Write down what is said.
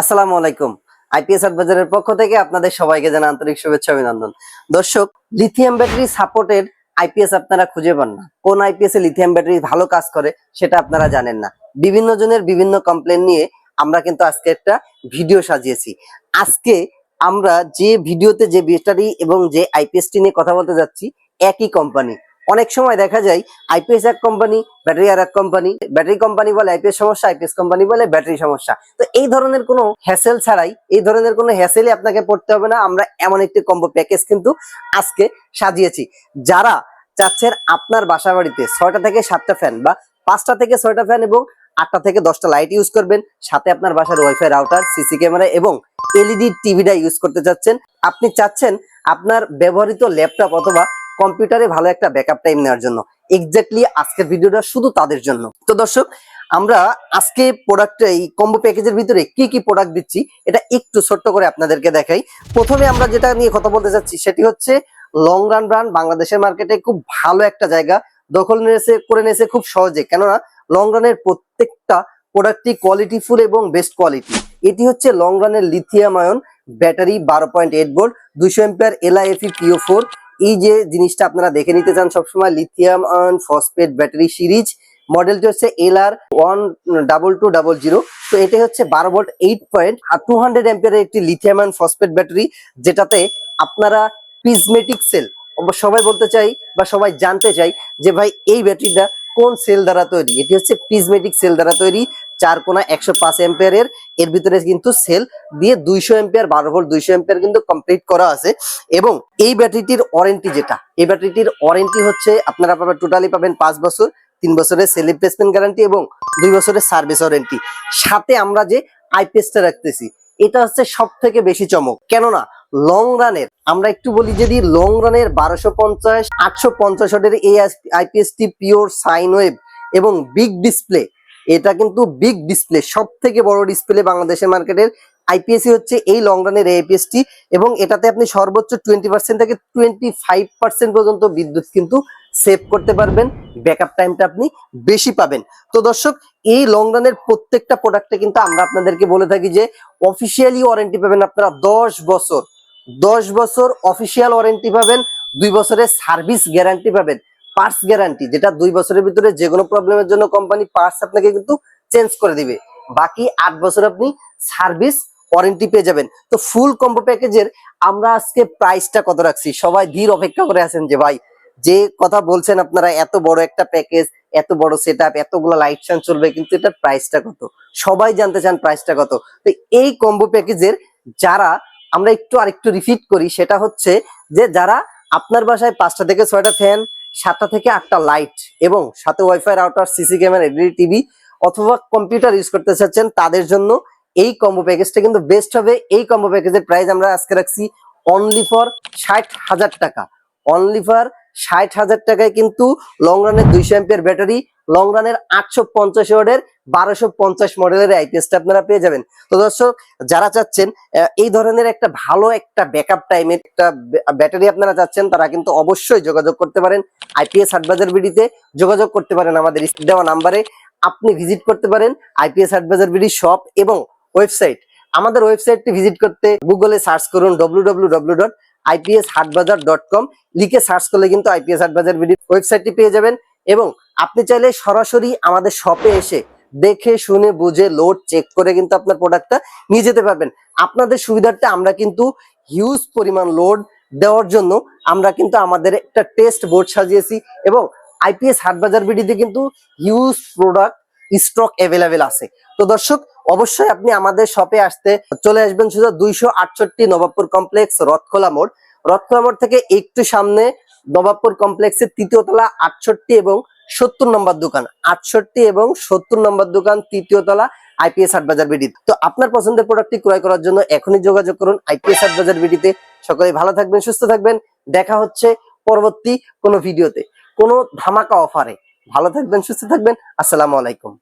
আসসালামু আলাইকুম। আইপিএস বাজারের পক্ষ থেকে আপনাদের সবাইকে জানা আন্তরিক শুভেচ্ছা, অভিনন্দন। দর্শক লিথিয়াম ব্যাটারি সাপোর্টের আইপিএস আপনারা খুঁজে পান না। কোন আইপিএস এ লিথিয়াম ব্যাটারি ভালো কাজ করে, সেটা আপনারা জানেন না। বিভিন্ন জনের বিভিন্ন কমপ্লেন নিয়ে আমরা কিন্তু আজকে একটা ভিডিও সাজিয়েছি। আজকে আমরা যে ভিডিওতে যে ব্যাটারি এবং যে আইপিএস টি নিয়ে কথা বলতে যাচ্ছি, একই কোম্পানি অনেক সময় দেখা যায় আইপিএস এক কোম্পানি ব্যাটারি আর এক কোম্পানি ব্যাটারি কোম্পানি বলে আইপিএস সমস্যা, আইপিএস কোম্পানি বলে ব্যাটারি সমস্যা। তো এই ধরনের কোনো হ্যাসেল ছাড়াই, এই ধরনের কোনো হ্যাসেলই আপনাকে পড়তে হবে না। আমরা এমন একটি কম্বো প্যাকেজ কিন্তু আজকে সাজিয়েছি। যারা চাচ্ছেন আপনার বাসা বাড়িতে ছয়টা থেকে সাতটা ফ্যান বা পাঁচটা থেকে ছয়টা ফ্যান এবং আটটা থেকে দশটা লাইট ইউজ করবেন, সাথে আপনার বাসার ওয়াইফাই রাউটার সিসি ক্যামেরা এবং এলইডি টিভিটা ইউজ করতে চাচ্ছেন, আপনি চাচ্ছেন আপনার ব্যবহৃত ল্যাপটপ অথবা কম্পিউটারে ভালো একটা ব্যাকআপ টাইম নেওয়ার জন্য। এক্স্যাক্টলি আজকের ভিডিওটা শুধু তাদের জন্য। তো দর্শক, আমরা আজকে প্রোডাক্ট এই কম্বো প্যাকেজের ভিতরে কি কি প্রোডাক্ট দিচ্ছি, এটা একটু ছোট্ট করে আপনাদেরকে দেখাই। প্রথমে আমরা যেটা নিয়ে কথা বলতে চাচ্ছি সেটি হচ্ছে লং রান ব্র্যান্ড বাংলাদেশের মার্কেটে খুব ভালো একটা জায়গা। দখল নিয়েছে করে নিয়েছে খুব সহজে। কেননা লং রানের প্রত্যেকটা প্রোডাক্টটি কোয়ালিটিফুল এবং বেস্ট কোয়ালিটি এটি হচ্ছে লং রানের লিথিয়াম আয়ন ব্যাটারি বারো পয়েন্ট এইট ভোল্ট দুইশো ampere L I F P O four এই যে জিনিসটা আপনারা দেখে নিতে চান সবসময় lithium ion phosphate battery series মডেলটি হচ্ছে L R one double two double zero তো এটি হচ্ছে বারো ভোল্ট এইট পয়েন্ট আর টু হান্ড্রেড এম্পিয়ারের একটি লিথিয়াম আয়ন ফসফেট ব্যাটারি যেটাতে আপনারা পিজমেটিক সেল সবাই বলতে চাই বা সবাই জানতে চাই যে ভাই এই ব্যাটারিটা কোন সেল দ্বারা তৈরি? এটি হচ্ছে পিজমেটিক সেল দ্বারা তৈরি। চার কোনা একশো পাঁচ এম্পিয়ারের এর ভিতরে কিন্তু সেল দিয়ে দুইশো এম্পিয়ার বারো ভোল্ট দুইশো এম্পিয়ার কিন্তু কমপ্লিট করা আছে। এবং এই ব্যাটারিটির ওয়ারেন্টি যেটা, এই ব্যাটারিটির ওয়ারেন্টি হচ্ছে আপনারা পাবেন টোটালি পাবেন পাঁচ বছর, তিন বছরের সেল রিপ্লেসমেন্ট গ্যারান্টি এবং দুই বছরের সার্ভিস ওয়ারেন্টি সাথে আমরা যে আইপিএসটা রাখতেছি, এটা হচ্ছে সব থেকে বেশি চমক। কেননা লং রানের আমরা একটু বলি যদি লং রানের বারোশো পঞ্চাশ, আটশো পঞ্চাশ এই আইপিএসটি পিওর সাইন ওয়েভ এবং বিগ ডিসপ্লে এটা কিন্তু বিগ ডিসপ্লে সব থেকে বড় ডিসপ্লে বাংলাদেশের মার্কেটের আইপিএসি হচ্ছে এই লং রানের আইপিএসটি এবং এটাতে আপনি সর্বোচ্চ টোয়েন্টি পার্সেন্ট থেকে টোয়েন্টি ফাইভ পার্সেন্ট পর্যন্ত বিদ্যুৎ কিন্তু সেভ করতে পারবেন। ব্যাকআপ টাইমটা আপনি বেশি পাবেন। তো দর্শক, এই লং রানের প্রত্যেকটা প্রোডাক্টে কিন্তু আমরা আপনাদেরকে বলে থাকি যে অফিসিয়ালি ওয়ারেন্টি পাবেন আপনারা দশ বছর। দশ বছর অফিসিয়াল ওয়ারেন্টি পাবেন, দুই বছরের সার্ভিস গ্যারান্টি পাবেন। পার্টস গ্যারান্টি যেটা দুই বছরের ভিতরে যে কোনো প্রবলেমের জন্য কোম্পানি পার্টস আপনাকে কিন্তু চেঞ্জ করে দিবে। বাকি আট বছর আপনি সার্ভিস ওয়ারেন্টি পেয়ে যাবেন। তো ফুল কম্বো প্যাকেজের আমরা আজকে প্রাইসটা কত রাখছি? সবাই ধীর অপেক্ষা করে আছেন যে ভাই, যে কথা বলছেন আপনারা, এত বড় একটা প্যাকেজ এত বড় সেট আপ এতগুলো লাইট শান চলবে, কিন্তু এটার প্রাইসটা কত? সবাই জানতে চান প্রাইসটা কত। তো এই কম্বো প্যাকেজের যারা, আমরা একটু আরেকটু রিপিট করি, সেটা হচ্ছে যে যারা আপনার বাসায় পাঁচটা থেকে ছয়টা ফ্যান সাতটা থেকে আটটা লাইট এবং সাথে wifi router CC camera LED TV অথবা কম্পিউটার ইউজ করতে চাচ্ছেন, তাদের জন্য এই কম্বো প্যাকেজটা কিন্তু বেস্ট হবে। এই কম্বো প্যাকেজের প্রাইস আমরা আজকে রাখছি অনলি ফর ষাট হাজার টাকা। অনলি ফর ষাট হাজার টাকায় কিন্তু লং রানের দুইশো এম্পিয়ার ব্যাটারি লং রানের আটশো পঞ্চাশ ওয়ার্ডের বারোশো পঞ্চাশ মডেলের আইপিএসটা আপনারা পেয়ে যাবেন। তো দর্শক, যারা চাচ্ছেন এই ধরনের একটা ভালো একটা ব্যাকআপ টাইমের একটা ব্যাটারি আপনারা চাচ্ছেন, তারা কিন্তু অবশ্যই যোগাযোগ করতে পারেন। আইপিএস হাটবাজার বিডিতে যোগাযোগ করতে পারেন আমাদের দেওয়া নাম্বারে আপনি ভিজিট করতে পারেন আইপিএস হাটবাজার বিডি শপ এবং ওয়েবসাইট আমাদের ওয়েবসাইটটি ভিজিট করতে গুগলে সার্চ করুন W IPS Hatbazar dot com লিখে সার্চ করলে কিন্তু আইপিএস হাটবাজার বিডি ওয়েবসাইটটি পেয়ে যাবেন। এবং আপনি চাইলে সরাসরি আমাদের শপে এসে দেখে, শুনে, বুঝে লোড চেক করে কিন্তু আপনার প্রোডাক্টটা নিয়ে যেতে পারবেন। আপনাদের সুবিধার্থে আমরা কিন্তু হিউজ পরিমাণ লোড দেওয়ার জন্য আমরা কিন্তু আমাদের একটা টেস্ট বোর্ড সাজিয়েছি এবং আইপিএস হাটবাজার বিডিতে কিন্তু হিউজ প্রোডাক্ট স্টক অ্যাভেলেবেল আছে। তো দর্শক, অবশ্যই আপনি আমাদের শপে আসতে চলে আসবেন শুধু দুইশো আটষট্টি নবাবপুর কমপ্লেক্স রথখোলা মোড়। রথখোলা মোড় থেকে একটু সামনে নবাবপুর কমপ্লেক্সের তৃতীয় তলা আটষট্টি এবং সত্তর নম্বর দোকান। আটষট্টি এবং সত্তর নম্বর দোকান তৃতীয় তলা আইপিএস হাটবাজার বিডি। তো আপনার পছন্দের প্রোডাক্টটি ক্রয় করার জন্য এখনই যোগাযোগ করুন আইপিএস হাটবাজার বিডিতে। সকলে ভালো থাকবেন, সুস্থ থাকবেন। দেখা হচ্ছে পরবর্তী কোনো ভিডিওতে। কোনো ধামাকা অফারে। ভালো থাকবেন, সুস্থ থাকবেন। আসসালামু আলাইকুম।